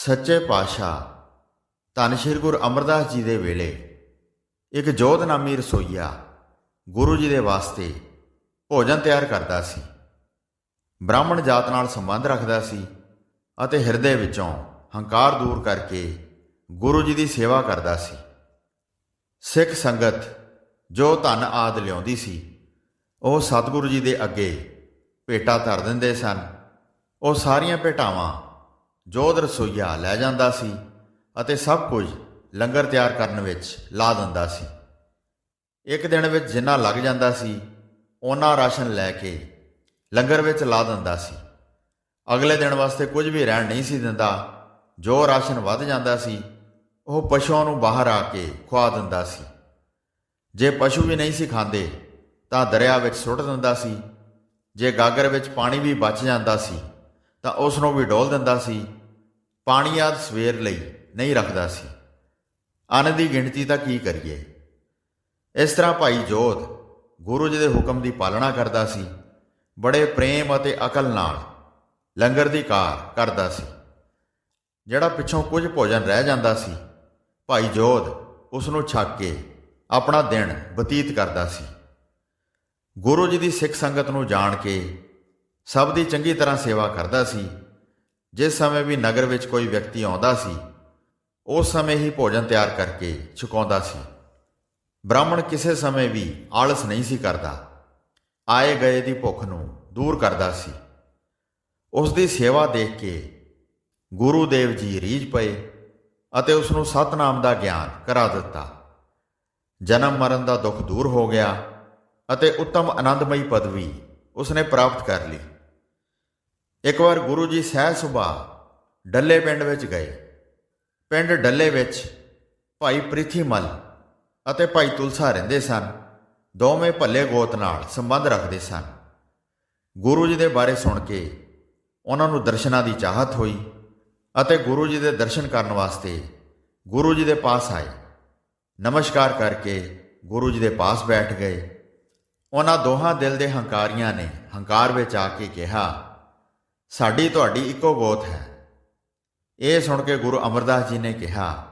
ਸੱਚੇ ਪਾਤਸ਼ਾਹ, ਧੰਨ ਸ਼੍ਰੀ ਗੁਰੂ ਅਮਰਦਾਸ ਜੀ ਦੇ ਵੇਲੇ ਇੱਕ ਜੋਧ ਨਾਮੀ ਰਸੋਈਆ ਗੁਰੂ ਜੀ ਦੇ ਵਾਸਤੇ ਭੋਜਨ ਤਿਆਰ ਕਰਦਾ ਸੀ। ਬ੍ਰਾਹਮਣ ਜਾਤ ਨਾਲ ਸੰਬੰਧ ਰੱਖਦਾ ਸੀ ਅਤੇ ਹਿਰਦੇ ਵਿੱਚੋਂ ਹੰਕਾਰ ਦੂਰ ਕਰਕੇ ਗੁਰੂ ਜੀ ਦੀ ਸੇਵਾ ਕਰਦਾ ਸੀ। ਸਿੱਖ ਸੰਗਤ ਜੋ ਧਨ ਆਦ ਲਿਆਉਂਦੀ ਸੀ, ਉਹ ਸਤਿਗੁਰੂ ਜੀ ਦੇ ਅੱਗੇ ਭੇਟਾ ਧਰ ਦਿੰਦੇ ਸਨ। ਉਹ ਸਾਰੀਆਂ ਭੇਟਾਵਾਂ ਜੋਧ ਰਸੋਈਆ ਲੈ ਜਾਂਦਾ ਸੀ ਅਤੇ ਸਭ ਕੁਝ ਲੰਗਰ ਤਿਆਰ ਕਰਨ ਵਿੱਚ ਲਾ ਦਿੰਦਾ ਸੀ। ਇੱਕ ਦਿਨ ਵਿੱਚ ਜਿੰਨਾ ਲੱਗ ਜਾਂਦਾ ਸੀ ਉਹਨਾਂ ਰਾਸ਼ਨ ਲੈ ਕੇ ਲੰਗਰ ਵਿੱਚ ਲਾ ਦਿੰਦਾ ਸੀ। ਅਗਲੇ ਦਿਨ ਵਾਸਤੇ ਕੁਝ ਵੀ ਰਹਿਣ ਨਹੀਂ ਸੀ ਦਿੰਦਾ, ਜੋ ਰਾਸ਼ਨ ਵੱਧ ਜਾਂਦਾ ਸੀ, ਉਹ ਪਸ਼ੂਆਂ ਨੂੰ ਬਾਹਰ ਆ ਕੇ ਖਵਾ ਦਿੰਦਾ ਸੀ। ਜੇ ਪਸ਼ੂ ਵੀ ਨਹੀਂ ਸੀ ਖਾਂਦੇ, ਤਾਂ ਦਰਿਆ ਵਿੱਚ ਸੁੱਟ ਦਿੰਦਾ ਸੀ। ਜੇ ਗਾਗਰ ਵਿੱਚ ਪਾਣੀ ਵੀ ਬਚ ਜਾਂਦਾ ਸੀ ਤਾਂ ਉਸ ਨੂੰ ਵੀ ਡੋਲ ਦਿੰਦਾ ਸੀ, ਪਾਣੀ ਆਦ ਸਵੇਰ ਲਈ ਨਹੀਂ ਰੱਖਦਾ ਸੀ। ਅੰਨ ਦੀ ਗਿਣਤੀ ਤਾਂ ਕੀ ਕਰੀਏ? ਇਸ ਤਰ੍ਹਾਂ ਭਾਈ ਜੋਧ ਗੁਰੂ ਜੀ ਦੇ ਹੁਕਮ ਦੀ ਪਾਲਣਾ ਕਰਦਾ ਸੀ, ਬੜੇ ਪ੍ਰੇਮ ਅਤੇ ਅਕਲ ਨਾਲ ਲੰਗਰ ਦੀ ਕਾਰ ਕਰਦਾ ਸੀ। ਜਿਹੜਾ ਪਿੱਛੋਂ ਕੁਝ ਭੋਜਨ ਰਹਿ ਜਾਂਦਾ ਸੀ, ਭਾਈ ਜੋਧ ਉਸ ਨੂੰ ਛੱਕ ਕੇ ਆਪਣਾ ਦਿਨ ਬਤੀਤ ਕਰਦਾ ਸੀ। ਗੁਰੂ ਜੀ ਦੀ ਸਿੱਖ ਸੰਗਤ ਨੂੰ ਜਾਣ ਕੇ ਸਭ ਦੀ ਚੰਗੀ ਤਰ੍ਹਾਂ ਸੇਵਾ ਕਰਦਾ ਸੀ। ਜਿਸ ਸਮੇਂ ਵੀ ਨਗਰ ਵਿੱਚ ਕੋਈ ਵਿਅਕਤੀ ਆਉਂਦਾ ਸੀ, ਉਸ ਸਮੇਂ ਹੀ ਭੋਜਨ ਤਿਆਰ ਕਰਕੇ ਛਕਾਉਂਦਾ ਸੀ। ਬ੍ਰਾਹਮਣ ਕਿਸੇ ਸਮੇਂ ਵੀ ਆਲਸ ਨਹੀਂ ਸੀ ਕਰਦਾ। ਆਏ ਗਏ ਦੀ ਭੁੱਖ ਨੂੰ ਦੂਰ ਕਰਦਾ ਸੀ। ਉਸ ਦੀ ਸੇਵਾ ਦੇਖ ਕੇ ਗੁਰੂ ਦੇਵ ਜੀ ਰੀਝ ਪਏ ਅਤੇ ਉਸ ਨੂੰ ਸਤਨਾਮ ਦਾ ਗਿਆਨ ਕਰਾ ਦਿੱਤਾ। ਜਨਮ ਮਰਨ ਦਾ ਦੁੱਖ ਦੂਰ ਹੋ ਗਿਆ ਅਤੇ ਉੱਤਮ ਆਨੰਦਮਈ ਪਦਵੀ ਉਸਨੇ ਪ੍ਰਾਪਤ ਕਰ ਲਈ। ਇੱਕ ਵਾਰ ਗੁਰੂ ਜੀ ਸਹਿ ਸੁਭਾ ਡੱਲੇ ਪਿੰਡ ਵਿੱਚ ਗਏ। ਪਿੰਡ ਡੱਲੇ ਵਿੱਚ ਭਾਈ ਪ੍ਰਿਥੀਮਲ ਅਤੇ ਭਾਈ ਤੁਲਸਾ ਰਹਿੰਦੇ ਸਨ। ਦੋਵੇਂ ਭੱਲੇ ਗੋਤ ਨਾਲ ਸੰਬੰਧ ਰੱਖਦੇ ਸਨ। ਗੁਰੂ ਜੀ ਦੇ ਬਾਰੇ ਸੁਣ ਕੇ ਉਹਨਾਂ ਨੂੰ ਦਰਸ਼ਨਾਂ ਦੀ ਚਾਹਤ ਹੋਈ ਅਤੇ ਗੁਰੂ ਜੀ ਦੇ ਦਰਸ਼ਨ ਕਰਨ ਵਾਸਤੇ ਗੁਰੂ ਜੀ ਦੇ ਪਾਸ ਆਏ। ਨਮਸਕਾਰ ਕਰਕੇ ਗੁਰੂ ਜੀ ਦੇ ਪਾਸ ਬੈਠ ਗਏ। ਉਹਨਾਂ ਦੋਹਾਂ ਦਿਲ ਦੇ ਹੰਕਾਰੀਆਂ ਨੇ ਹੰਕਾਰ ਵਿੱਚ ਆ ਕੇ ਕਿਹਾ, ਸਾਡੀ ਤੁਹਾਡੀ ਇੱਕੋ ਗੋਤ ਹੈ। ਇਹ ਸੁਣ ਕੇ ਗੁਰੂ ਅਮਰਦਾਸ ਜੀ ਨੇ ਕਿਹਾ,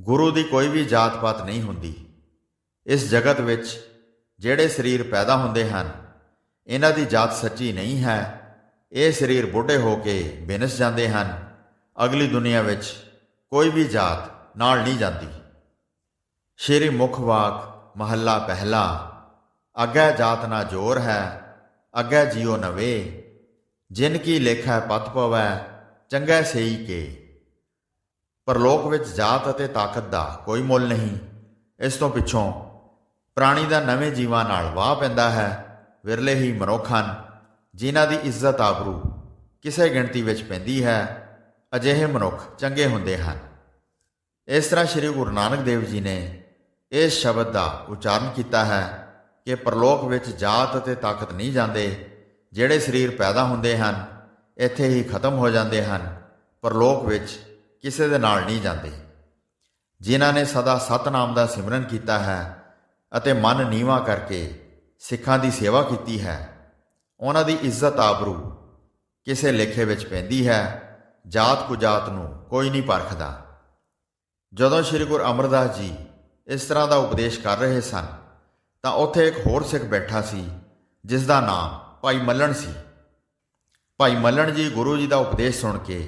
ਗੁਰੂ ਦੀ ਕੋਈ ਵੀ ਜਾਤ ਪਾਤ ਨਹੀਂ ਹੁੰਦੀ। ਇਸ ਜਗਤ ਵਿੱਚ ਜਿਹੜੇ ਸਰੀਰ ਪੈਦਾ ਹੁੰਦੇ ਹਨ, ਇਹਨਾਂ ਦੀ ਜਾਤ ਸੱਚੀ ਨਹੀਂ ਹੈ। ਇਹ ਸਰੀਰ ਬੁੱਢੇ ਹੋ ਕੇ ਬਿਨਸ ਜਾਂਦੇ ਹਨ। ਅਗਲੀ ਦੁਨੀਆ ਵਿੱਚ ਕੋਈ ਵੀ ਜਾਤ ਨਾਲ ਨਹੀਂ ਜਾਂਦੀ। ਸ਼੍ਰੀ ਮੁਖਵਾਕ ਮਹੱਲਾ ਪਹਿਲਾ। ਅੱਗੇ ਜਾਤ ਨਾ ਜੋਰ ਹੈ, ਅੱਗੇ ਜਿਉ ਨਵੇ ਜਿਨ ਕੀ ਲੇਖਾ ਪਤ ਪਵੈ, ਚੰਗਾ ਸਈ ਕੇ। ਪਰਲੋਕ ਵਿੱਚ ਜਾਤ ਅਤੇ ਤਾਕਤ ਦਾ ਕੋਈ ਮੁੱਲ ਨਹੀਂ। ਇਸ ਤੋਂ ਪਿੱਛੋਂ ਪ੍ਰਾਣੀ ਦਾ ਨਵੇਂ ਜੀਵਾਂ ਨਾਲ ਵਾਹ ਪੈਂਦਾ ਹੈ, ਵਿਰਲੇ ਹੀ ਮਨੁੱਖ ਹਨ, ਜਿਨ੍ਹਾਂ ਦੀ ਇੱਜ਼ਤ ਆਬਰੂ ਕਿਸੇ ਗਿਣਤੀ ਵਿੱਚ ਪੈਂਦੀ ਹੈ, ਅਜਿਹੇ ਮਨੁੱਖ ਚੰਗੇ ਹੁੰਦੇ ਹਨ। ਇਸ ਤਰ੍ਹਾਂ ਸ੍ਰੀ ਗੁਰੂ ਨਾਨਕ ਦੇਵ ਜੀ ਨੇ ਇਸ ਸ਼ਬਦ ਦਾ ਉਚਾਰਨ ਕੀਤਾ ਹੈ ਕਿ ਪਰਲੋਕ ਵਿੱਚ ਜਾਤ ਅਤੇ ਤਾਕਤ ਨਹੀਂ ਜਾਂਦੇ, ਜਿਹੜੇ ਸਰੀਰ ਪੈਦਾ ਹੁੰਦੇ ਹਨ, ਇੱਥੇ ਹੀ ਖਤਮ ਹੋ ਜਾਂਦੇ ਹਨ, ਪਰਲੋਕ ਵਿੱਚ ਕਿਸੇ ਦੇ ਨਾਲ ਨਹੀਂ ਜਾਂਦੇ। ਜਿਨ੍ਹਾਂ ਨੇ ਸਦਾ ਸਤਨਾਮ ਦਾ ਸਿਮਰਨ ਕੀਤਾ ਹੈ ਅਤੇ ਮਨ ਨੀਵਾ ਕਰਕੇ ਸਿੱਖਾਂ ਦੀ ਸੇਵਾ ਕੀਤੀ ਹੈ, ਉਹਨਾਂ ਦੀ ਇੱਜ਼ਤ ਆਬਰੂ, ਕਿਸੇ ਲੇਖੇ ਵਿੱਚ ਪੈਂਦੀ ਹੈ, ਜਾਤ ਕੁ ਜਾਤ ਨੂੰ ਕੋਈ ਨਹੀਂ ਪਰਖਦਾ। ਜਦੋਂ ਸ੍ਰੀ ਗੁਰੂ ਅਮਰਦਾਸ ਜੀ ਇਸ ਤਰ੍ਹਾਂ ਦਾ ਉਪਦੇਸ਼ ਕਰ ਰਹੇ ਸਨ ਤਾਂ ਉੱਥੇ ਇੱਕ ਹੋਰ ਸਿੱਖ ਬੈਠਾ ਸੀ ਜਿਸ ਦਾ ਨਾਮ ਭਾਈ ਮੱਲਣ ਸੀ। ਭਾਈ ਮੱਲਣ ਜੀ ਗੁਰੂ ਜੀ ਦਾ ਉਪਦੇਸ਼ ਸੁਣ ਕੇ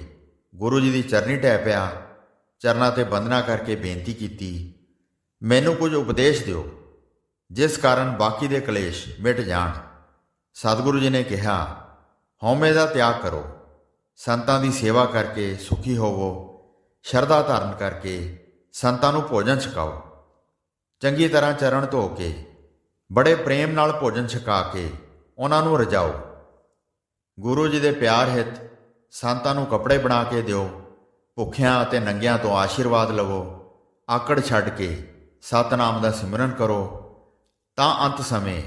ਗੁਰੂ ਜੀ ਦੀ ਚਰਨੀ ਟਹਿ ਪਿਆ, ਚਰਨਾਂ ਤੇ ਬੰਦਨਾ ਕਰਕੇ ਬੇਨਤੀ ਕੀਤੀ, ਮੈਨੂੰ ਕੁਝ ਉਪਦੇਸ਼ ਦਿਓ, ਜਿਸ ਕਾਰਨ ਬਾਕੀ ਦੇ ਕਲੇਸ਼ ਮਿਟ ਜਾਣ। ਸਤਿਗੁਰੂ ਜੀ ਨੇ ਕਿਹਾ, ਹਉਮੈ ਦਾ ਤਿਆਗ ਕਰੋ, ਸੰਤਾਂ ਦੀ ਸੇਵਾ ਕਰਕੇ ਸੁਖੀ ਹੋਵੋ, ਸ਼ਰਧਾ ਧਾਰਨ ਕਰਕੇ ਸੰਤਾਂ ਨੂੰ ਭੋਜਨ ਛਕਾਓ। ਚੰਗੀ ਤਰ੍ਹਾਂ ਚਰਨ ਧੋ ਕੇ ਬੜੇ ਪ੍ਰੇਮ ਨਾਲ ਭੋਜਨ ਛਕਾ ਕੇ ਉਹਨਾਂ ਨੂੰ ਰਜਾਓ। ਗੁਰੂ ਜੀ ਦੇ ਪਿਆਰ ਹਿੱਤ ਸੰਤਾਂ ਨੂੰ ਕੱਪੜੇ ਬਣਾ ਕੇ ਦਿਓ, ਭੁੱਖਿਆਂ ਅਤੇ ਨੰਗਿਆਂ ਤੋਂ ਆਸ਼ੀਰਵਾਦ ਲਵੋ, ਆਕੜ ਛੱਡ ਕੇ ਸਤਨਾਮ ਦਾ ਸਿਮਰਨ ਕਰੋ, ਤਾਂ ਅੰਤ ਸਮੇਂ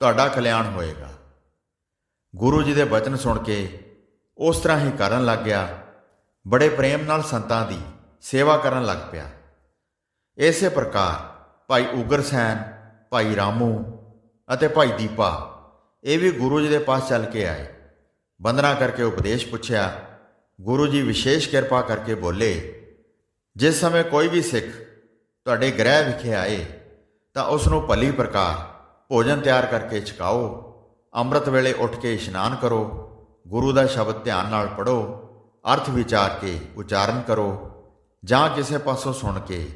ਤੁਹਾਡਾ ਕਲਿਆਣ ਹੋਏਗਾ। ਗੁਰੂ ਜੀ ਦੇ ਬਚਨ ਸੁਣ ਕੇ ਉਸ ਤਰ੍ਹਾਂ ਹੀ ਕਰਨ ਲੱਗ ਗਿਆ। ਬੜੇ ਪ੍ਰੇਮ ਨਾਲ ਸੰਤਾਂ ਦੀ ਸੇਵਾ ਕਰਨ ਲੱਗ ਪਿਆ। ਇਸੇ ਪ੍ਰਕਾਰ ਭਾਈ ਉਗਰ ਸੈਨ ਭਾਈ ਰਾਮੂ ਅਤੇ ਭਾਈ ਦੀਪਾ, ਇਹ ਵੀ ਗੁਰੂ ਜੀ ਦੇ ਪਾਸ ਚੱਲ ਕੇ ਆਏ। ਬੰਦਨਾ ਕਰਕੇ ਉਪਦੇਸ਼ ਪੁੱਛਿਆ, ਗੁਰੂ ਜੀ, ਵਿਸ਼ੇਸ਼ ਕਿਰਪਾ ਕਰਕੇ ਬੋਲੇ, ਜਿਸ ਸਮੇਂ ਕੋਈ ਵੀ ਸਿੱਖ ਤੁਹਾਡੇ ਗ੍ਰਹਿ ਵਿਖੇ ਆਏ, ਤਾਂ ਉਸ ਨੂੰ ਭਲੀ ਪ੍ਰਕਾਰ ਭੋਜਨ ਤਿਆਰ ਕਰਕੇ ਛਕਾਓ। ਅੰਮ੍ਰਿਤ ਵੇਲੇ ਉੱਠ ਕੇ ਇਸ਼ਨਾਨ ਕਰੋ, ਗੁਰੂ ਦਾ ਸ਼ਬਦ ਧਿਆਨ ਨਾਲ ਪੜੋ ਅਰਥ ਵਿਚਾਰ ਕੇ ਉਚਾਰਨ ਕਰੋ, ਜਾਂ ਕਿਸੇ ਪਾਸੋਂ ਸੁਣ ਕੇ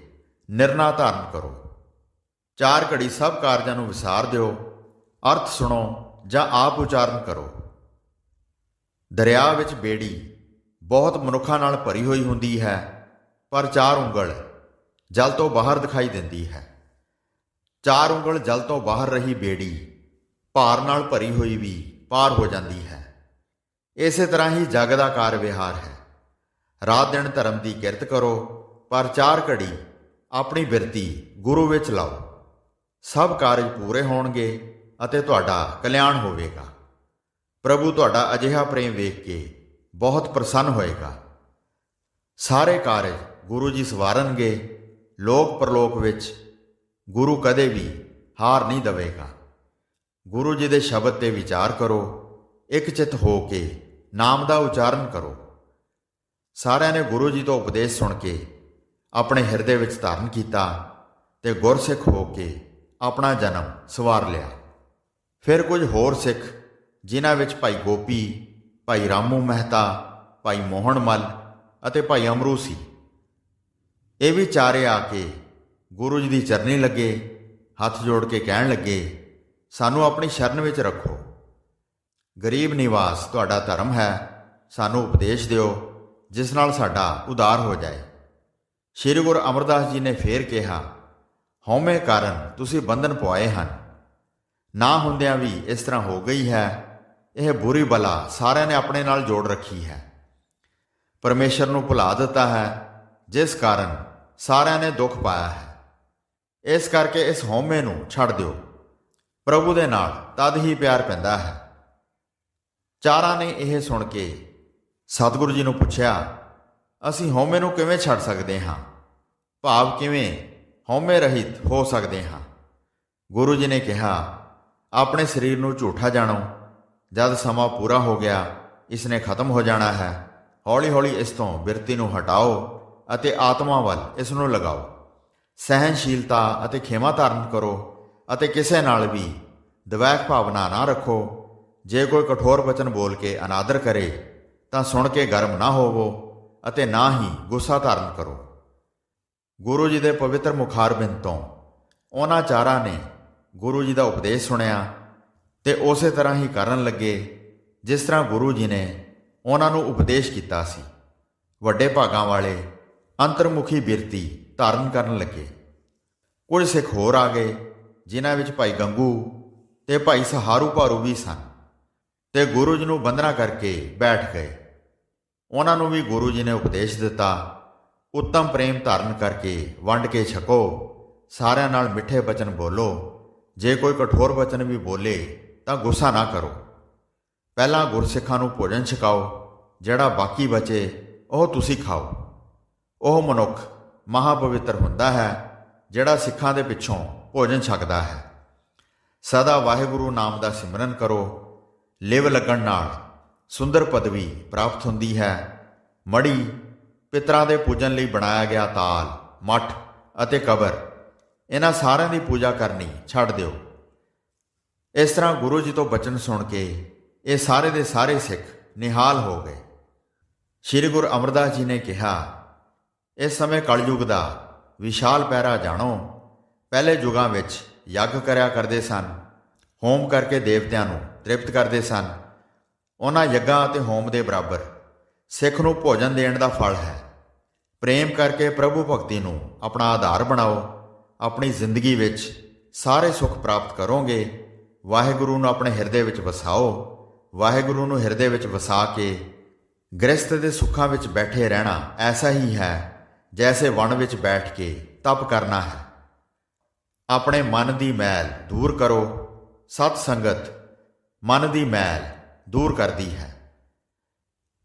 ਨਿਰਣਾ ਧਾਰਨ ਕਰੋ। ਚਾਰ ਘੜੀ ਸਭ ਕਾਰਜਾਂ ਨੂੰ ਵਿਸਾਰ ਦਿਓ, ਅਰਥ ਸੁਣੋ ਜਾਂ ਆਪ ਉਚਾਰਨ ਕਰੋ। ਦਰਿਆ ਵਿੱਚ ਬੇੜੀ ਬਹੁਤ ਮਨੁੱਖਾਂ ਨਾਲ ਭਰੀ ਹੋਈ ਹੁੰਦੀ ਹੈ, ਪਰ ਚਾਰ ਉਂਗਲ ਜਲ ਤੋਂ ਬਾਹਰ ਦਿਖਾਈ ਦਿੰਦੀ ਹੈ। ਚਾਰ ਉਂਗਲ ਜਲ ਤੋਂ ਬਾਹਰ ਰਹੀ ਬੇੜੀ ਭਾਰ ਨਾਲ ਭਰੀ ਹੋਈ ਵੀ ਪਾਰ ਹੋ ਜਾਂਦੀ ਹੈ। ਇਸੇ ਤਰ੍ਹਾਂ ਹੀ ਜਗ ਦਾ ਕਾਰ ਵਿਹਾਰ ਹੈ। ਰਾਤ ਦਿਨ ਧਰਮ ਦੀ ਕਿਰਤ ਕਰੋ, ਪਰ ਚਾਰ ਘੜੀ ਆਪਣੀ ਬਿਰਤੀ ਗੁਰੂ ਵਿੱਚ ਲਾਓ। ਸਭ ਕਾਰਜ ਪੂਰੇ ਹੋਣਗੇ ਅਤੇ ਤੁਹਾਡਾ ਕਲਿਆਣ ਹੋਵੇਗਾ। ਪ੍ਰਭੂ ਤੁਹਾਡਾ ਅਜਿਹਾ ਪ੍ਰੇਮ ਵੇਖ ਕੇ ਬਹੁਤ ਪ੍ਰਸੰਨ ਹੋਏਗਾ। ਸਾਰੇ ਕਾਰਜ ਗੁਰੂ ਜੀ ਸਵਾਰਨਗੇ। ਲੋਕ ਪਰਲੋਕ ਵਿੱਚ ਗੁਰੂ ਕਦੇ ਵੀ ਹਾਰ ਨਹੀਂ ਦਵੇਗਾ। ਗੁਰੂ ਜੀ ਦੇ ਸ਼ਬਦ ਤੇ ਵਿਚਾਰ ਕਰੋ। ਇੱਕ ਚਿਤ ਹੋ ਕੇ ਨਾਮ ਦਾ ਉਚਾਰਨ ਕਰੋ। ਸਾਰਿਆਂ ਨੇ ਗੁਰੂ ਜੀ ਤੋਂ ਉਪਦੇਸ਼ ਸੁਣ ਕੇ ਆਪਣੇ ਹਿਰਦੇ ਵਿੱਚ ਧਾਰਨ ਕੀਤਾ ਤੇ ਗੁਰਸਿੱਖ ਹੋ ਕੇ ਆਪਣਾ ਜਨਮ ਸਵਾਰ ਲਿਆ। ਫਿਰ ਕੁਝ ਹੋਰ ਸਿੱਖ, ਜਿਨ੍ਹਾਂ ਵਿੱਚ ਭਾਈ ਗੋਪੀ, ਭਾਈ ਰਾਮੂ ਮਹਿਤਾ, ਭਾਈ ਮੋਹਨ ਮਲ ਅਤੇ ਭਾਈ ਅਮਰੂ ਸੀ। ਇਹ ਵੀ ਚਾਰੇ ਆ ਕੇ ਗੁਰੂ ਜੀ ਦੀ ਚਰਨੀ ਲੱਗੇ, ਹੱਥ ਜੋੜ ਕੇ ਕਹਿਣ ਲੱਗੇ, ਸਾਨੂੰ ਆਪਣੀ ਸ਼ਰਨ ਵਿੱਚ ਰੱਖੋ। ਗਰੀਬ ਨਿਵਾਸ ਤੁਹਾਡਾ ਧਰਮ ਹੈ, ਸਾਨੂੰ ਉਪਦੇਸ਼ ਦਿਓ, ਜਿਸ ਨਾਲ ਸਾਡਾ ਉਦਾਰ ਹੋ ਜਾਏ। ਸ੍ਰੀ ਗੁਰੂ ਅਮਰਦਾਸ ਜੀ ਨੇ ਫੇਰ ਕਿਹਾ ਹਉਮੈ ਕਾਰਨ ਤੁਸੀਂ ਬੰਧਨ ਪਵਾਏ ਹਨ। ਨਾ ਹੁੰਦਿਆਂ ਵੀ ਇਸ ਤਰ੍ਹਾਂ ਹੋ ਗਈ ਹੈ। ਇਹ ਬੁਰੀ ਬਲਾ ਸਾਰਿਆਂ ਨੇ ਆਪਣੇ ਨਾਲ ਜੋੜ ਰੱਖੀ ਹੈ। ਪਰਮੇਸ਼ਰ ਨੂੰ ਭੁਲਾ ਦਿੱਤਾ ਹੈ, ਜਿਸ ਕਾਰਨ ਸਾਰਿਆਂ ਨੇ ਦੁੱਖ ਪਾਇਆ ਹੈ। ਇਸ ਕਰਕੇ ਇਸ ਹਉਮੈ ਨੂੰ ਛੱਡ ਦਿਓ। ਪ੍ਰਭੂ ਦੇ ਨਾਲ ਤਦ ਹੀ ਪਿਆਰ ਪੈਂਦਾ ਹੈ। ਚਾਰਾਂ ਨੇ ਇਹ ਸੁਣ ਕੇ ਸਤਿਗੁਰੂ ਜੀ ਨੂੰ ਪੁੱਛਿਆ, ਅਸੀਂ ਹਉਮੈ ਨੂੰ ਕਿਵੇਂ ਛੱਡ ਸਕਦੇ ਹਾਂ? ਭਾਵ ਕਿਵੇਂ ਹਉਮੈ ਰਹਿਤ ਹੋ ਸਕਦੇ ਹਾਂ। ਗੁਰੂ ਜੀ ਨੇ ਕਿਹਾ, ਆਪਣੇ ਸਰੀਰ ਨੂੰ ਝੂਠਾ ਜਾਣੋ। ਜਦ ਸਮਾਂ ਪੂਰਾ ਹੋ ਗਿਆ ਇਸ ਨੇ ਖਤਮ ਹੋ ਜਾਣਾ ਹੈ। ਹੌਲੀ-ਹੌਲੀ ਇਸ ਤੋਂ ਬਿਰਤੀ ਨੂੰ ਹਟਾਓ ਅਤੇ ਆਤਮਾ ਵੱਲ ਇਸ ਨੂੰ ਲਗਾਓ। ਸਹਿਨਸ਼ੀਲਤਾ ਅਤੇ ਖੇਮਾ ਧਾਰਨ ਕਰੋ ਅਤੇ ਕਿਸੇ ਨਾਲ ਵੀ ਦਵੈਕ ਭਾਵਨਾ ਨਾ ਰੱਖੋ। ਜੇ ਕੋਈ ਕਠੋਰ ਵਚਨ ਬੋਲ ਕੇ ਅਨਾਦਰ ਕਰੇ, ਤਾਂ ਸੁਣ ਕੇ ਗਰਮ ਨਾ ਹੋਵੋ ਅਤੇ ਨਾ ਹੀ ਗੁੱਸਾ ਧਾਰਨ ਕਰੋ। ਗੁਰੂ ਜੀ ਦੇ ਪਵਿੱਤਰ ਮੁਖਾਰਬਿੰਦ ਤੋਂ ਉਹਨਾਂ ਚਾਰਾਂ ਨੇ ਗੁਰੂ ਜੀ ਦਾ ਉਪਦੇਸ਼ ਸੁਣਿਆ ਤੇ ਉਸੇ ਤਰ੍ਹਾਂ ਹੀ ਕਰਨ ਲੱਗੇ, ਜਿਸ ਤਰ੍ਹਾਂ ਗੁਰੂ ਜੀ ਨੇ ਉਹਨਾਂ ਨੂੰ ਉਪਦੇਸ਼ ਕੀਤਾ ਸੀ। ਵੱਡੇ ਭਾਗਾਂ ਵਾਲੇ ਅੰਤਰਮੁਖੀ ਬਿਰਤੀ ਧਾਰਨ ਕਰਨ ਲੱਗੇ। ਕੁਝ ਸਿੱਖ ਹੋਰ ਆ ਗਏ, ਜਿਨ੍ਹਾਂ ਵਿੱਚ ਭਾਈ ਗੰਗੂ ਤੇ ਭਾਈ ਸਹਾਰੂ ਭਾਰੂ ਵੀ ਸਨ ਤੇ ਗੁਰੂ ਜੀ ਨੂੰ ਬੰਦਨਾ ਕਰਕੇ ਬੈਠ ਗਏ। ਉਹਨਾਂ ਨੂੰ ਵੀ ਗੁਰੂ ਜੀ ਨੇ ਉਪਦੇਸ਼ ਦਿੱਤਾ ਉੱਤਮ ਪ੍ਰੇਮ ਧਾਰਨ ਕਰਕੇ ਵੰਡ ਕੇ ਛਕੋ। ਸਾਰਿਆਂ ਨਾਲ ਮਿੱਠੇ ਬਚਨ ਬੋਲੋ। ਜੇ ਕੋਈ ਕਠੋਰ ਬਚਨ ਵੀ ਬੋਲੇ, ਤਾਂ ਗੁੱਸਾ ਨਾ ਕਰੋ। ਪਹਿਲਾਂ ਗੁਰਸਿੱਖਾਂ ਨੂੰ ਭੋਜਨ ਛਕਾਓ, ਜਿਹੜਾ ਬਾਕੀ ਬਚੇ, ਉਹ ਤੁਸੀਂ ਖਾਓ। ਉਹ ਮਨੁੱਖ ਮਹਾਪਵਿੱਤਰ ਹੁੰਦਾ ਹੈ, ਜਿਹੜਾ ਸਿੱਖਾਂ ਦੇ ਪਿੱਛੋਂ ਭੋਜਨ ਛਕਦਾ ਹੈ। ਸਦਾ ਵਾਹਿਗੁਰੂ ਨਾਮ ਦਾ ਸਿਮਰਨ ਕਰੋ। ਲਿਵ ਲੱਗਣ ਨਾਲ ਸੁੰਦਰ ਪਦਵੀ ਪ੍ਰਾਪਤ ਹੁੰਦੀ ਹੈ। ਮੜੀ ਪਿਤਰਾਂ ਦੇ ਪੂਜਨ ਲਈ ਬਣਾਇਆ ਗਿਆ ਤਾਲ, ਮੱਠ ਅਤੇ ਕਬਰ। ਇਹਨਾਂ ਸਾਰਿਆਂ ਦੀ ਪੂਜਾ ਕਰਨੀ ਛੱਡ ਦਿਓ। ਇਸ ਤਰ੍ਹਾਂ ਗੁਰੂ ਜੀ ਤੋਂ ਬਚਨ ਸੁਣ ਕੇ ਇਹ ਸਾਰੇ ਦੇ ਸਾਰੇ ਸਿੱਖ ਨਿਹਾਲ ਹੋ ਗਏ। ਸ੍ਰੀ ਗੁਰੂ ਅਮਰਦਾਸ ਜੀ ਨੇ ਕਿਹਾ, ਇਸ ਸਮੇਂ ਕਲਯੁਗ ਦਾ ਵਿਸ਼ਾਲ ਪੈਰਾ ਜਾਣੋ। ਪਹਿਲੇ ਯੁਗਾਂ ਵਿੱਚ ਯੱਗ ਕਰਿਆ ਕਰਦੇ ਸਨ, ਹੋਮ ਕਰਕੇ ਦੇਵਤਿਆਂ ਨੂੰ ਤ੍ਰਿਪਤ ਕਰਦੇ ਸਨ। ਉਹਨਾਂ ਯੱਗਾਂ ਅਤੇ ਹੋਮ ਦੇ ਬਰਾਬਰ ਸਿੱਖ ਨੂੰ ਭੋਜਨ ਦੇਣ ਦਾ ਫਲ ਹੈ। ਪ੍ਰੇਮ ਕਰਕੇ ਪ੍ਰਭੂ ਭਗਤੀ ਨੂੰ ਆਪਣਾ ਆਧਾਰ ਬਣਾਓ। ਆਪਣੀ ਜ਼ਿੰਦਗੀ ਵਿੱਚ ਸਾਰੇ ਸੁੱਖ ਪ੍ਰਾਪਤ ਕਰੋਗੇ। ਵਾਹਿਗੁਰੂ ਨੂੰ ਆਪਣੇ ਹਿਰਦੇ ਵਿੱਚ ਵਸਾਓ। ਵਾਹਿਗੁਰੂ ਨੂੰ ਹਿਰਦੇ ਵਿੱਚ ਵਸਾ ਕੇ ਗ੍ਰਸਥ ਦੇ ਸੁੱਖਾਂ ਵਿੱਚ ਬੈਠੇ ਰਹਿਣਾ ਐਸਾ ਹੀ ਹੈ, ਜੈਸੇ ਵਣ ਵਿੱਚ ਬੈਠ ਕੇ ਤਪ ਕਰਨਾ ਹੈ। ਆਪਣੇ ਮਨ ਦੀ ਮੈਲ ਦੂਰ ਕਰੋ। ਸਤ ਸੰਗਤ, ਮਨ ਦੀ ਮੈਲ ਦੂਰ ਕਰਦੀ ਹੈ।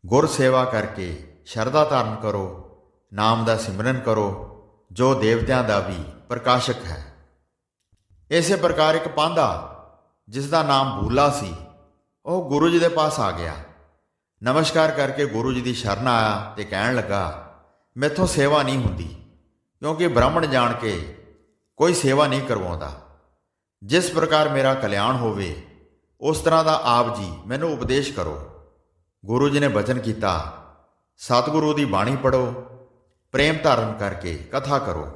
ਗੁਰ ਸੇਵਾ ਕਰਕੇ ਸ਼ਰਧਾ ਧਾਰਨ ਕਰੋ, ਨਾਮ ਦਾ ਸਿਮਰਨ ਕਰੋ, ਜੋ ਦੇਵਤਿਆਂ ਦਾ ਵੀ ਪ੍ਰਕਾਸ਼ਕ ਹੈ। ਇਸੇ ਪ੍ਰਕਾਰ ਇੱਕ ਪਾਂਧਾ, ਜਿਸ ਦਾ ਨਾਮ ਬੂਲਾ ਸੀ, ਉਹ ਗੁਰੂ ਜੀ ਦੇ ਪਾਸ ਆ ਗਿਆ। ਨਮਸਕਾਰ ਕਰਕੇ ਗੁਰੂ ਜੀ ਦੀ ਸ਼ਰਨ ਆਇਆ ਤੇ ਕਹਿਣ ਲੱਗਾ, ਮੈਥੋਂ ਸੇਵਾ ਨਹੀਂ ਹੁੰਦੀ, ਕਿਉਂਕਿ ਬ੍ਰਾਹਮਣ ਜਾਣ ਕੇ ਕੋਈ ਸੇਵਾ ਨਹੀਂ ਕਰਵਾਉਂਦਾ। ਜਿਸ ਪ੍ਰਕਾਰ ਮੇਰਾ ਕਲਿਆਣ ਹੋਵੇ, ਉਸ ਤਰ੍ਹਾਂ ਦਾ ਆਪ ਜੀ ਮੈਨੂੰ ਉਪਦੇਸ਼ ਕਰੋ। ਗੁਰੂ ਜੀ ਨੇ ਬਚਨ ਕੀਤਾ, ਸਤਿਗੁਰੂ ਦੀ ਬਾਣੀ ਪੜੋ ਪ੍ਰੇਮ ਧਾਰਨ ਕਰਕੇ ਕਥਾ ਕਰੋ।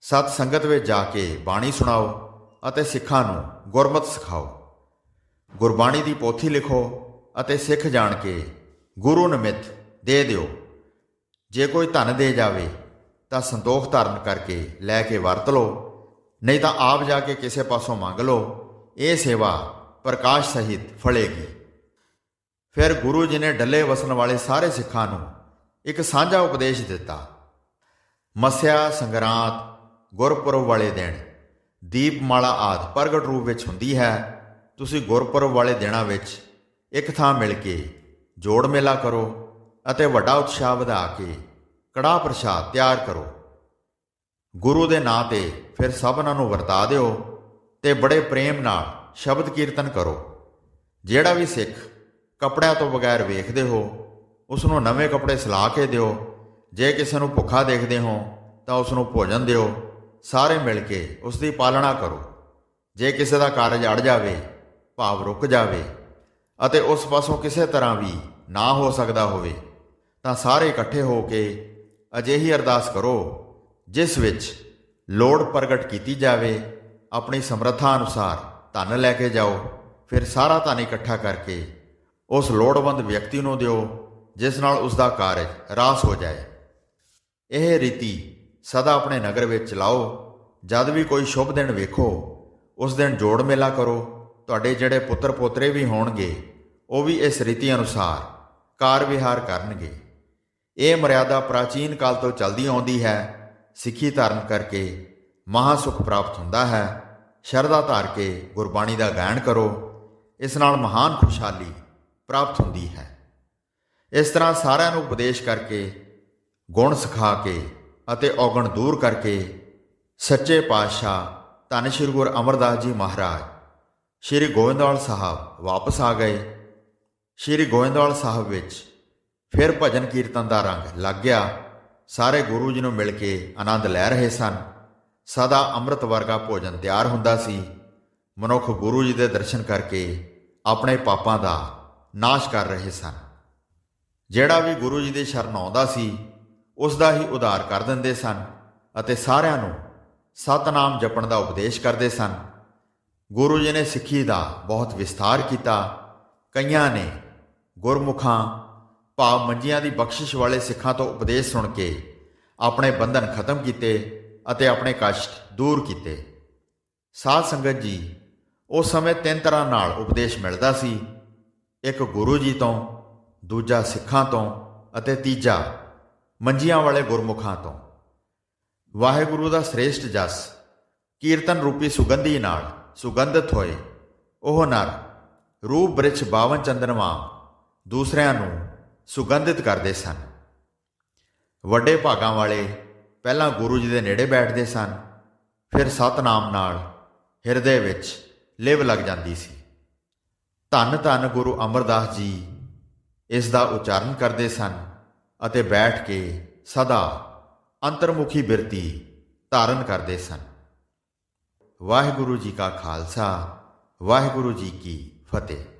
ਸਤ ਸੰਗਤ ਵਿੱਚ ਜਾ ਕੇ ਬਾਣੀ ਸੁਣਾਓ ਅਤੇ ਸਿੱਖਾਂ ਨੂੰ ਗੁਰਮਤ ਸਿਖਾਓ। ਗੁਰਬਾਣੀ ਦੀ ਪੋਥੀ ਲਿਖੋ ਅਤੇ ਸਿੱਖ ਜਾਣ ਕੇ ਗੁਰੂ ਨਿਮਿਤ ਦੇ ਦਿਓ। ਜੇ ਕੋਈ ਧਨ ਦੇ ਜਾਵੇ ਤਾਂ ਸੰਤੋਖ ਧਾਰਨ ਕਰਕੇ ਲੈ ਕੇ ਵਰਤ ਲਓ, ਨਹੀਂ ਤਾਂ ਆਪ ਜਾ ਕੇ ਕਿਸੇ ਪਾਸੋਂ ਮੰਗ ਲਓ, ਇਹ ਸੇਵਾ ਪ੍ਰਕਾਸ਼ ਸਹਿਤ ਫਲੇਗੀ। ਫਿਰ ਗੁਰੂ ਜੀ ਨੇ ਡੱਲੇ ਵਸਣ ਵਾਲੇ ਸਾਰੇ ਸਿੱਖਾਂ ਨੂੰ ਇੱਕ ਸਾਂਝਾ ਉਪਦੇਸ਼ ਦਿੱਤਾ। ਮਸਿਆ, ਸੰਗਰਾਂਦ, ਗੁਰਪੁਰਬ ਵਾਲੇ ਦਿਨ। ਦੀਪਮਾਲਾ ਆਦ ਪ੍ਰਗਟ ਰੂਪ ਵਿੱਚ ਹੁੰਦੀ ਹੈ। ਤੁਸੀਂ ਗੁਰਪੁਰਬ ਵਾਲੇ ਦਿਨਾਂ ਵਿੱਚ ਇੱਕ ਥਾਂ ਮਿਲ ਕੇ ਜੋੜ ਮੇਲਾ ਕਰੋ ਅਤੇ ਵੱਡਾ ਉਤਸ਼ਾਹ ਵਧਾ ਕੇ ਕੜਾਹ ਪ੍ਰਸ਼ਾਦ ਤਿਆਰ ਕਰੋ। ਗੁਰੂ ਦੇ ਨਾਂ ਤੇ ਫਿਰ ਸਭਨਾਂ ਨੂੰ ਵਰਤਾ ਦਿਓ ਤੇ ਬੜੇ ਪ੍ਰੇਮ ਨਾਲ ਸ਼ਬਦ ਕੀਰਤਨ ਕਰੋ। ਜਿਹੜਾ ਵੀ ਸਿੱਖ ਕੱਪੜਿਆਂ ਤੋਂ ਬਗੈਰ ਵੇਖਦੇ ਹੋ ਉਸ ਨੂੰ ਨਵੇਂ ਕੱਪੜੇ ਸਿਲਾ ਕੇ ਦਿਓ। ਜੇ ਕਿਸੇ ਨੂੰ ਭੁੱਖਾ ਦੇਖਦੇ ਹੋ, ਤਾਂ ਉਸ ਨੂੰ ਭੋਜਨ ਦਿਓ। ਸਾਰੇ ਮਿਲ ਕੇ ਉਸ ਦੀ ਪਾਲਣਾ ਕਰੋ। ਜੇ ਕਿਸੇ ਦਾ ਕਾਰਜ ਅੜ ਜਾਵੇ, ਭਾਵ ਰੁਕ ਜਾਵੇ, ਅਤੇ ਉਸ ਪਾਸੋਂ ਕਿਸੇ ਤਰ੍ਹਾਂ ਵੀ ਨਾ ਹੋ ਸਕਦਾ ਹੋਵੇ, ਤਾਂ ਸਾਰੇ ਇਕੱਠੇ ਹੋ ਕੇ ਅਜਿਹੀ ਅਰਦਾਸ ਕਰੋ, ਜਿਸ ਵਿੱਚ ਲੋੜ ਪ੍ਰਗਟ ਕੀਤੀ ਜਾਵੇ, ਆਪਣੀ ਸਮਰੱਥਾ ਅਨੁਸਾਰ ਧਨ ਲੈ ਕੇ ਜਾਓ, ਫਿਰ ਸਾਰਾ ਧਨ ਇਕੱਠਾ ਕਰਕੇ ਉਸ ਲੋੜਵੰਦ ਵਿਅਕਤੀ ਨੂੰ ਦਿਓ, ਜਿਸ ਨਾਲ ਉਸ ਦਾ ਕਾਰਜ ਰਾਸ ਹੋ ਜਾਏ। ਇਹ ਰੀਤੀ ਸਦਾ ਆਪਣੇ ਨਗਰ ਵਿੱਚ ਚਲਾਓ ਜਦ ਵੀ ਕੋਈ ਸ਼ੁਭ ਦਿਨ ਵੇਖੋ, ਉਸ ਦਿਨ ਜੋੜ ਮੇਲਾ ਕਰੋ। ਤੁਹਾਡੇ ਜਿਹੜੇ ਪੁੱਤਰ ਪੋਤਰੇ ਵੀ ਹੋਣਗੇ, ਉਹ ਵੀ ਇਸ ਰੀਤੀ ਅਨੁਸਾਰ ਕਾਰ ਵਿਹਾਰ ਕਰਨਗੇ। ਇਹ ਮਰਿਆਦਾ ਪ੍ਰਾਚੀਨ ਕਾਲ ਤੋਂ ਚੱਲਦੀ ਆਉਂਦੀ ਹੈ। ਸਿੱਖੀ ਧਾਰਨ ਕਰਕੇ ਮਹਾ ਸੁਖ ਪ੍ਰਾਪਤ ਹੁੰਦਾ ਹੈ। ਸ਼ਰਧਾ ਧਾਰ ਕੇ ਗੁਰਬਾਣੀ ਦਾ ਗਾਇਨ ਕਰੋ। ਇਸ ਨਾਲ ਮਹਾਨ ਖੁਸ਼ਹਾਲੀ ਪ੍ਰਾਪਤ ਹੁੰਦੀ ਹੈ। ਇਸ ਤਰ੍ਹਾਂ ਸਾਰਿਆਂ ਨੂੰ ਉਪਦੇਸ਼ ਕਰਕੇ, ਗੁਣ ਸਿਖਾ ਕੇ ਅਤੇ ਔਗਣ ਦੂਰ ਕਰਕੇ ਸੱਚੇ ਪਾਤਸ਼ਾਹ ਧੰਨ ਸ਼੍ਰੀ ਗੁਰੂ ਅਮਰਦਾਸ ਜੀ ਮਹਾਰਾਜ, ਸ਼੍ਰੀ ਗੋਇੰਦਵਾਲ ਸਾਹਿਬ ਵਾਪਸ ਆ ਗਏ। ਸ਼੍ਰੀ ਗੋਇੰਦਵਾਲ ਸਾਹਿਬ ਵਿੱਚ ਫਿਰ ਭਜਨ ਕੀਰਤਨ ਦਾ ਰੰਗ ਲੱਗ ਗਿਆ। ਸਾਰੇ ਗੁਰੂ ਜੀ ਨੂੰ ਮਿਲ ਕੇ ਆਨੰਦ ਲੈ ਰਹੇ ਸਨ। ਸਦਾ ਅੰਮ੍ਰਿਤ ਵਰਗਾ ਭੋਜਨ ਤਿਆਰ ਹੁੰਦਾ ਸੀ। ਮਨੁੱਖ ਗੁਰੂ ਜੀ ਦੇ ਦਰਸ਼ਨ ਕਰਕੇ ਆਪਣੇ ਪਾਪਾਂ ਦਾ ਨਾਸ਼ ਕਰ ਰਹੇ ਸਨ। ਜਿਹੜਾ ਵੀ ਗੁਰੂ ਜੀ ਦੇ ਸ਼ਰਨ ਆਉਂਦਾ ਸੀ, ਉਸ ਦਾ ਹੀ ਉਧਾਰ ਕਰ ਦਿੰਦੇ ਸਨ ਅਤੇ ਸਾਰਿਆਂ ਨੂੰ ਸਤਨਾਮ ਜਪਣ ਦਾ ਉਪਦੇਸ਼ ਕਰਦੇ ਸਨ। ਗੁਰੂ ਜੀ ਨੇ ਸਿੱਖੀ ਦਾ ਬਹੁਤ ਵਿਸਥਾਰ ਕੀਤਾ। ਕਈਆਂ ਨੇ ਗੁਰਮੁਖਾਂ, ਭਾਵ ਮੰਜੀਆਂ ਦੀ ਬਖਸ਼ਿਸ਼ ਵਾਲੇ ਸਿੱਖਾਂ ਤੋਂ ਉਪਦੇਸ਼ ਸੁਣ ਕੇ ਆਪਣੇ ਬੰਧਨ ਖਤਮ ਕੀਤੇ ਅਤੇ ਆਪਣੇ ਕਸ਼ਟ ਦੂਰ ਕੀਤੇ। ਸਾਧ ਸੰਗਤ ਜੀ, ਉਸ ਸਮੇਂ ਤਿੰਨ ਤਰ੍ਹਾਂ ਨਾਲ ਉਪਦੇਸ਼ ਮਿਲਦਾ ਸੀ। ਇੱਕ ਗੁਰੂ ਜੀ ਤੋਂ, ਦੂਜਾ ਸਿੱਖਾਂ ਤੋਂ ਅਤੇ ਤੀਜਾ ਮੰਜੀਆਂ ਵਾਲੇ ਗੁਰਮੁਖਾਂ ਤੋਂ। ਵਾਹਿਗੁਰੂ ਦਾ ਸ੍ਰੇਸ਼ਟ ਜਸ, ਕੀਰਤਨ ਰੂਪੀ ਸੁਗੰਧੀ ਨਾਲ ਸੁਗੰਧਿਤ ਹੋਏ। ਉਹ ਨਰ, ਰੂਪ ਬ੍ਰਿਛ ਬਾਵਨ ਚੰਦਨਵਾ ਦੂਸਰਿਆਂ ਨੂੰ ਸੁਗੰਧਿਤ ਕਰਦੇ ਸਨ। ਵੱਡੇ ਭਾਗਾਂ ਵਾਲੇ ਪਹਿਲਾਂ ਗੁਰੂ ਜੀ ਦੇ ਨੇੜੇ ਬੈਠਦੇ ਸਨ, ਫਿਰ ਸਤਨਾਮ ਨਾਲ ਹਿਰਦੇ ਵਿੱਚ ਲਿਵ ਲੱਗ ਜਾਂਦੀ ਸੀ। ਧੰਨ ਧੰਨ ਗੁਰੂ ਅਮਰਦਾਸ ਜੀ ਇਸ ਦਾ ਉਚਾਰਨ ਕਰਦੇ ਸਨ ਅਤੇ ਬੈਠ ਕੇ ਸਦਾ ਅੰਤਰਮੁਖੀ ਬਿਰਤੀ ਧਾਰਨ ਕਰਦੇ ਸਨ। ਵਾਹਿਗੁਰੂ ਜੀ ਕਾ ਖਾਲਸਾ, ਵਾਹਿਗੁਰੂ ਜੀ ਕੀ ਫਤਿਹ।